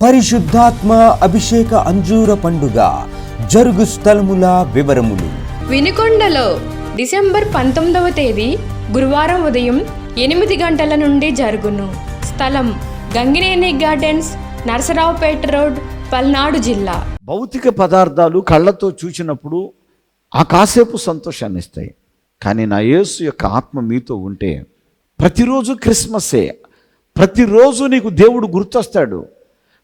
పరిశుద్ధాత్మ అభిషేక అంజూర పండుగ జరుగు స్థలముల వివరములు. వినుకొండలో డిసెంబర్ పంతొమ్మిదవ తేదీ గురువారం ఉదయం ఎనిమిది గంటల నుండి జరుగును. స్థలం గంగినేని గార్డెన్స్ నరసరావుపేట రోడ్ పల్నాడు జిల్లా. భౌతిక పదార్థాలు కళ్ళతో చూసినప్పుడు ఆ కాసేపు సంతోషాన్ని ఇస్తాయి. కానీ నా యేసు యొక్క ఆత్మ మీతో ఉంటే ప్రతిరోజు క్రిస్మస్సే ప్రతిరోజు నీకు దేవుడు గుర్తొస్తాడు.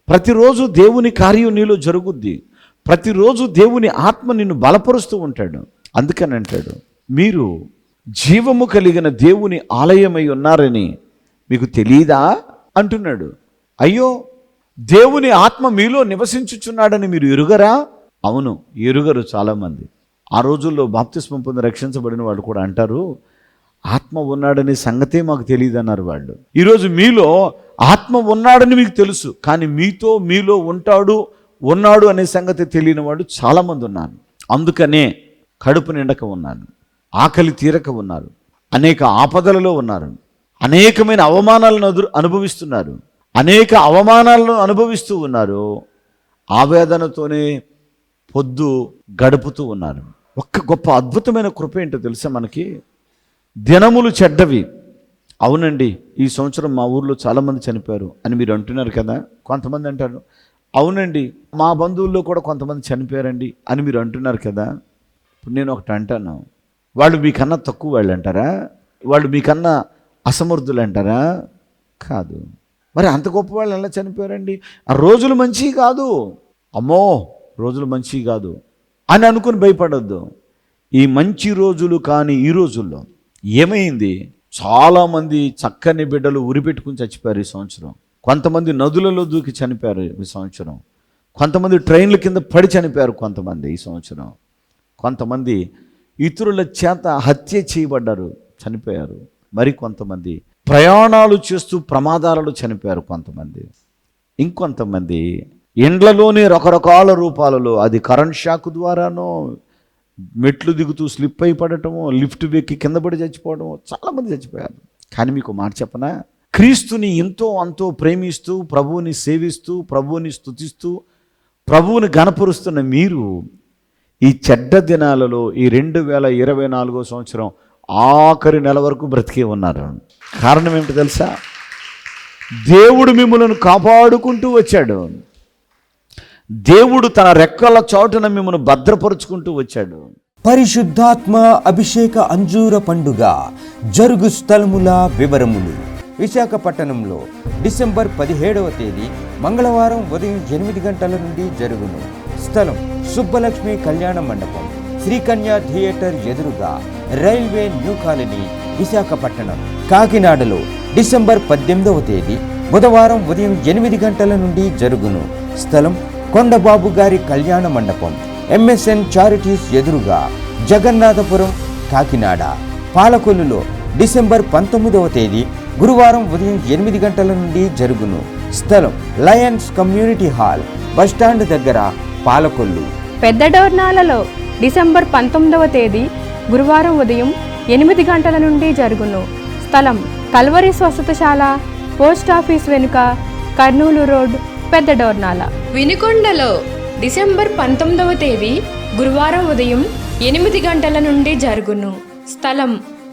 ప్రతిరోజు దేవుని కార్యం నీలో జరుగుద్ది. ప్రతిరోజు దేవుని ఆత్మ నిన్ను బలపరుస్తూ ఉంటాడు. అందుకని అంటాడు మీరు జీవము కలిగిన దేవుని ఆలయమై ఉన్నారని మీకు తెలియదా అంటున్నాడు అయ్యో దేవుని ఆత్మ మీలో నివసించుచున్నాడని మీరు ఎరుగరా? అవును ఎరుగరు చాలామంది. ఆ రోజుల్లో బాప్తిస్మం పొంది రక్షించబడిన వాళ్ళు కూడా అంటారు ఆత్మ ఉన్నాడనే సంగతే మాకు తెలియదు అన్నారు వాళ్ళు. ఈరోజు మీలో ఆత్మ ఉన్నాడని మీకు తెలుసు కానీ మీతో మీలో ఉంటాడు ఉన్నాడు అనే సంగతి తెలియని వాడు చాలామంది ఉన్నాను అందుకనే కడుపు నిండక ఉన్నాను ఆకలి తీరక ఉన్నారు అనేక ఆపదలలో ఉన్నారు అనేకమైన అవమానాలను అదు అనుభవిస్తున్నారు. అనేక అవమానాలను అనుభవిస్తూ ఉన్నారు ఆవేదనతోనే పొద్దు గడుపుతూ ఉన్నారు. ఒక్క గొప్ప అద్భుతమైన కృప ఏంటో తెలుసా మనకి? దినములు చెడ్డవి. అవునండి ఈ సంవత్సరం మా ఊర్లో చాలామంది చనిపోయారు అని మీరు అంటున్నారు కదా కొంతమంది అంటారు. అవునండి మా బంధువుల్లో కూడా కొంతమంది చనిపోయారండి అని మీరు అంటున్నారు కదా. ఇప్పుడు నేను ఒకటి అంటాను. వాళ్ళు మీకన్నా తక్కువ వాళ్ళు అంటారా? వాళ్ళు మీకన్నా అసమర్థులు అంటారా? కాదు. మరి అంత గొప్ప వాళ్ళు ఎలా చనిపోయారండి? ఆ రోజులు మంచివి కాదు. అమ్మో రోజులు మంచివి కాదు అని అనుకుని భయపడొద్దు. ఈ మంచి రోజులు కానీ ఈ రోజుల్లో ఏమైంది? చాలామంది చక్కని బిడ్డలు ఉరిపెట్టుకుని చచ్చిపోయారు ఈ సంవత్సరం. కొంతమంది నదులలో దూకి చనిపోయారు ఈ సంవత్సరం. కొంతమంది ట్రైన్ల కింద పడి చనిపోయారు కొంతమంది ఈ సంవత్సరం. కొంతమంది ఇతరుల చేత హత్య చేయబడ్డారు చనిపోయారు. మరి కొంతమంది ప్రయాణాలు చేస్తూ ప్రమాదాలలో చనిపోయారు కొంతమంది. ఇంకొంతమంది ఇండ్లలోనే రకరకాల రూపాలలో అది కరెంట్ షాక్ ద్వారానో మెట్లు దిగుతూ స్లిప్ అయి పడటము లిఫ్ట్ వెక్కి కింద పడి చచ్చిపోవడం చాలామంది చచ్చిపోయారు. కానీ మీకు మాట చెప్పనా? క్రీస్తుని ఎంతో అంతో ప్రేమిస్తూ ప్రభువుని సేవిస్తూ ప్రభువుని స్తుతిస్తూ ప్రభువుని గనపరుస్తున్న మీరు ఈ చెడ్డ దినాలలో ఈ రెండు వేల ఇరవై నాలుగో సంవత్సరం ఆఖరి నెల వరకు బ్రతికే ఉన్నారు. కారణం ఏమిటి తెలుసా? దేవుడు మిమ్మల్ని కాపాడుకుంటూ వచ్చాడు. దేవుడు తన రెక్కల చోటున మిమ్మల్ని భద్రపరుచుకుంటూ వచ్చాడు. పరిశుద్ధాత్మ అభిషేక అంజూర పండుగ జరుగు స్థలముల వివరములు. విశాఖపట్టణంలో డిసెంబర్ పదిహేడవ తేదీ మంగళవారం ఉదయం ఎనిమిది గంటల నుండి జరుగును. స్థలం సుబ్బలక్ష్మి కళ్యాణ మండపం శ్రీకన్య థియేటర్ ఎదురుగా రైల్వే న్యూ కాలనీ విశాఖపట్టణం. కాకినాడలో డిసెంబర్ పద్దెనిమిదవ తేదీ బుధవారం ఉదయం ఎనిమిది గంటల నుండి జరుగును. స్థలం కొండబాబు గారి కళ్యాణ మండపం ఎంఎస్ఎన్ చారిటీస్ ఎదురుగా జగన్నాథపురం కాకినాడ. పాలకొల్లులో డిసెంబర్ పంతొమ్మిదవ తేదీ గురువారం ఉదయం ఎనిమిది గంటల నుండి జరుగును. స్థలం లయన్స్ కమ్యూనిటీ హాల్ బస్టాండ్ దగ్గర పాలకొల్లు. పెద్ద డోర్నాలలో డిసెంబర్ పంతొమ్మిదవ తేదీ గురువారం ఉదయం ఎనిమిది గంటల నుండి జరుగును. స్థలం కల్వరి స్వస్థతశాల పోస్ట్ ఆఫీస్ వెనుక కర్నూలు రోడ్ పెద్ద డోర్నాల. వినుకొండలో డిసెంబర్ పంతొమ్మిదవ తేదీ గురువారం ఉదయం ఎనిమిది గంటల నుండి జరుగును. స్థలం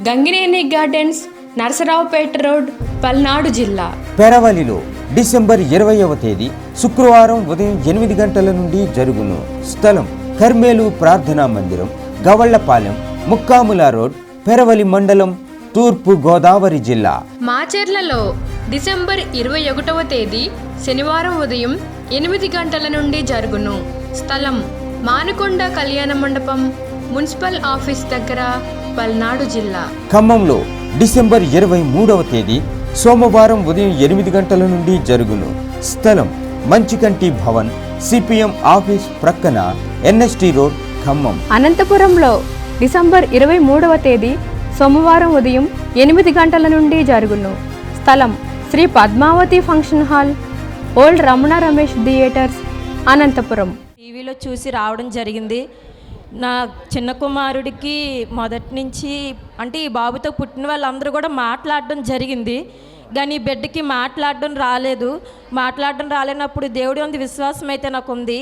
గంగినేని గార్డెన్స్ నరసరావుపేట రోడ్ పల్నాడు జిల్లా. పెరవలిలో డిసెంబర్ ఇరవైవ తేదీ శుక్రవారం ఉదయం ఎనిమిది గంటల నుండి జరుగును. స్థలం కర్మేలు ప్రార్థనా మందిరం గవళ్ళపాలెం ముక్కాముల రోడ్ పెరవలి మండలం తూర్పు గోదావరి జిల్లా. మాచెర్లలో డిసెంబర్ ఇరవై ఒకటవ తేదీ శనివారం ఉదయం ఎనిమిది గంటల నుండి జరుగును. స్థలం మానుకొండ కళ్యాణ మండపం మున్సిపల్ ఆఫీస్ దగ్గర పల్నాడు జిల్లా. ఖమ్మంలో డిసెంబర్ ఇరవై మూడవ తేదీ సోమవారం ఉదయం ఎనిమిది గంటల నుండి జరుగును. స్థలం మంచికంటి భవన్ సిపిఎం ఆఫీస్ ప్రక్కన ఎన్ఎస్టి రోడ్ ఖమ్మం. అనంతపురంలో డిసెంబర్ ఇరవై మూడవ తేదీ సోమవారం ఉదయం ఎనిమిది గంటల నుండి జరుగును. స్థలం Sri Padmavathi function hall old Ramana Ramesh theatres Anantapur. టీవీలో చూసి రావడం జరిగింది. నా చిన్న కుమారుడికి మొదటి నుంచి అంటే ఈ బాబుతో పుట్టిన వాళ్ళందరూ కూడా మాట్లాడడం జరిగింది. కానీ ఈ బిడ్డకి మాట్లాడడం రాలేదు. మాట్లాడడం రాలేనప్పుడు దేవుడి ఉంది విశ్వాసం అయితే నాకు ఉంది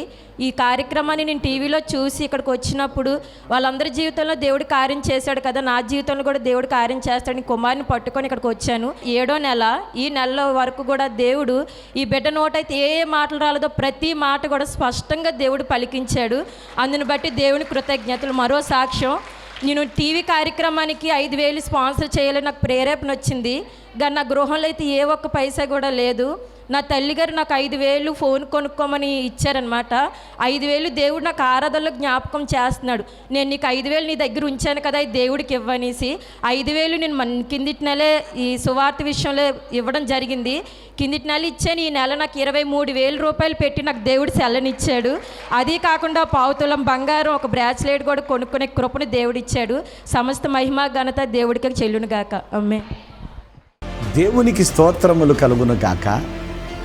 ఈ కార్యక్రమాన్ని నేను టీవీలో చూసి ఇక్కడికి వచ్చినప్పుడు వాళ్ళందరి జీవితంలో దేవుడు కార్యం చేశాడు కదా. నా జీవితంలో కూడా దేవుడు కార్యం చేస్తాడు కుమారుని పట్టుకొని ఇక్కడికి వచ్చాను. ఏడో నెల ఈ నెల వరకు కూడా దేవుడు ఈ బిడ్డ నోటైతే ఏ ఏ మాటలు రాలేదో ప్రతి మాట కూడా స్పష్టంగా దేవుడు పలికించాడు. అందుని బట్టి దేవుని కృతజ్ఞతలు. మరో సాక్ష్యం నేను టీవీ కార్యక్రమానికి ఐదు వేలు స్పాన్సర్ చేయాలని నాకు ప్రేరేపణ వచ్చింది. కానీ నా గృహంలో అయితే ఏ ఒక్క పైసా కూడా లేదు. నా తల్లిగారు నాకు ఐదు వేలు ఫోన్ కొనుక్కోమని ఇచ్చారనమాట ఐదు వేలు దేవుడు నాకు ఆరాధనలో జ్ఞాపకం చేస్తున్నాడు. నేను నీకు ఐదు వేలు నీ దగ్గర ఉంచాను కదా ఇది దేవుడికి ఇవ్వనేసి. ఐదు వేలు నేను మన కిందిటి నెలే ఈ సువార్త విషయంలో ఇవ్వడం జరిగింది. కిందిటి నెల ఇచ్చాను ఈ నెల నాకు ఇరవై మూడు వేల రూపాయలు పెట్టి నాకు దేవుడు సెల్లనిచ్చాడు అది కాకుండా పావుతులం బంగారం ఒక బ్రాచ్లెట్ కూడా కొనుక్కునే కృపను దేవుడిచ్చాడు సమస్త మహిమ ఘనత దేవుడికి చెల్లును గాక. అమ్మే దేవునికి స్తోత్రములు కలుగును గాక.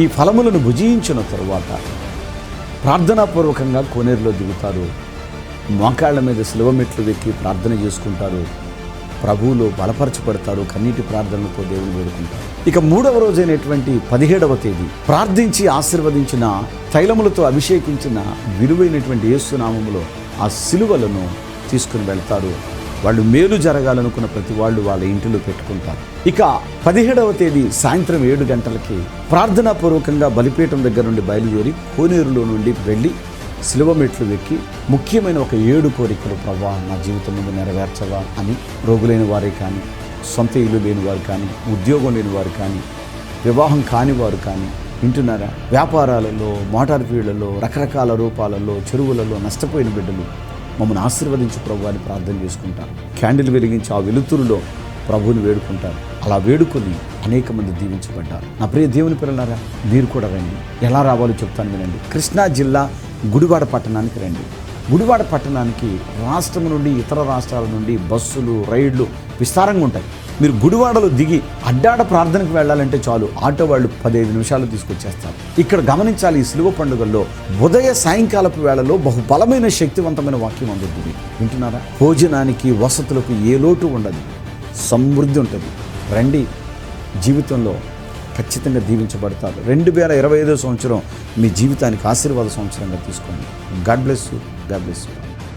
ఈ ఫలములను భుజించిన తరువాత ప్రార్థనాపూర్వకంగా కోనేరులో దిగుతారు. మోకాళ్ళ మీద శిలువమెట్లు ఎక్కి వెక్కి ప్రార్థన చేసుకుంటారు. ప్రభువులో బలపరచబడతారు. కన్నీటి ప్రార్థనలతో దేవుని వేడుకుంటారు. ఇక మూడవ రోజైనటువంటి పదిహేడవ తేదీ ప్రార్థించి ఆశీర్వదించిన తైలములతో అభిషేకించిన విలువైనటువంటి యేసునామములో ఆ సిలువలను తీసుకుని వెళ్తారు. వాళ్ళు మేలు జరగాలనుకున్న ప్రతి వాళ్ళు వాళ్ళ ఇంటిలో పెట్టుకుంటారు. ఇక పదిహేడవ తేదీ సాయంత్రం ఏడు గంటలకి ప్రార్థనాపూర్వకంగా బలిపీఠం దగ్గర నుండి బయలుదేరి కోనేరులో నుండి వెళ్ళి శిలువ మెట్లు వెక్కి ముఖ్యమైన ఒక ఏడు కోరికలు ప్రవ్వా నా జీవితం ముందు నెరవేర్చవా? అని రోగులైన వారే కానీ సొంత ఇల్లు లేని వారు కానీ ఉద్యోగం లేని వారు కానీ వివాహం కాని వారు కానీ వింటున్నారా? వ్యాపారాలలో మోటార్ ఫీల్డ్లలో రకరకాల రూపాలలో చెరువులలో నష్టపోయిన బిడ్డలు మమ్మల్ని ఆశీర్వదించు ప్రభు అని ప్రార్థన చేసుకుంటారు. క్యాండిల్ వెలిగించి ఆ వెలుతురులో ప్రభువుని వేడుకుంటారు. అలా వేడుకొని అనేక మంది దీవించబడ్డారు. నా ప్రియ దేవుని పిల్లలారా మీరు కూడా రండి. ఎలా రావాలో చెప్తాను వినండి. కృష్ణా జిల్లా గుడివాడ పట్టణానికి రండి. గుడివాడ పట్టణానికి రాష్ట్రం నుండి ఇతర రాష్ట్రాల నుండి బస్సులు రైళ్ళు విస్తారంగా ఉంటాయి. మీరు గుడివాడలో దిగి అడ్డాడ ప్రార్థనకు వెళ్ళాలంటే చాలు. ఆటో వాళ్ళు పదిహేను నిమిషాలు తీసుకొచ్చేస్తారు. ఇక్కడ గమనించాలి ఈ సిలువ పండుగల్లో ఉదయ సాయంకాలపు వేళలో బహు బలమైన శక్తివంతమైన వాక్యం అందుతుంది. వింటున్నారా? భోజనానికి వసతులకు ఏ లోటు ఉండదు. సమృద్ధి ఉంటుంది. రండి జీవితంలో ఖచ్చితంగా దీవించబడతారు. రెండు వేల ఇరవై ఐదో సంవత్సరం మీ జీవితానికి ఆశీర్వాద సంవత్సరంగా తీసుకోండి. God bless you. God bless you.